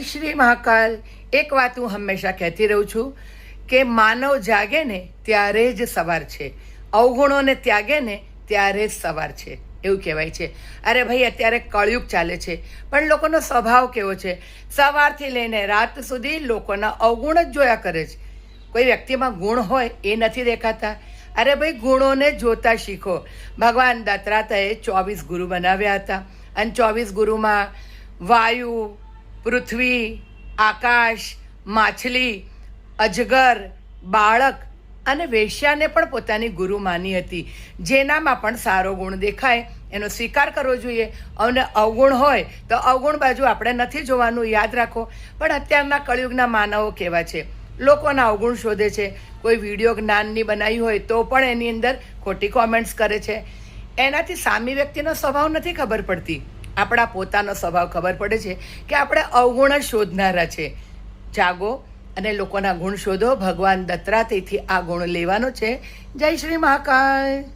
શ્રી મહાકાલ, એક વાત હું હંમેશા કહેતી રહું છું કે માનવ જાગે ને ત્યારે જ સવાર છે. અવગુણોને ત્યાગે ને ત્યારે જ સવાર છે. એવું કહેવાય છે. અરે ભાઈ, અત્યારે કળયુગ ચાલે છે. પણ લોકોનો સ્વભાવ કેવો છે? સવારથી લઈને રાત સુધી લોકોના અવગુણ જ જોયા કરે છે. કોઈ વ્યક્તિમાં ગુણ હોય એ નથી દેખાતા. અરે ભાઈ, ગુણોને જોતા શીખો. ભગવાન દત્રાતાએ ચોવીસ ગુરુ બનાવ્યા હતા. અને ચોવીસ ગુરુમાં વાયુ પૃથ્વી, આકાશ, માછલી, અજગર, બાળક અને વેશ્યાને પણ પોતાની ગુરુ માની હતી. જેનામાં પણ સારો ગુણ દેખાય, એનો સ્વીકાર કરવો જોઈએ. અને અવગુણ હોય, તો અવગુણ બાજુ આપણે નથી જોવાનું, યાદ રાખો. પણ અત્યારના કળિયુગના માનવો કેવા છે? લોકોના અવગુણ શોધે છે. કોઈ વીડિયો જ્ઞાનની બનાવી હોય, તો પણ એની અંદર ખોટી કોમેન્ટ્સ કરે છે. એનાથી સામી વ્યક્તિનો સ્વભાવ નથી ખબર પડતી. આપણા પોતાનો સ્વભાવ ખબર પડે છે કે આપણે અવગુણ જ શોધનારા છે. જાગો અને લોકોના ગુણ શોધો. ભગવાન દત્તાત્રેયથી આ ગુણ લેવાનો છે. જય શ્રી મહાકાલ.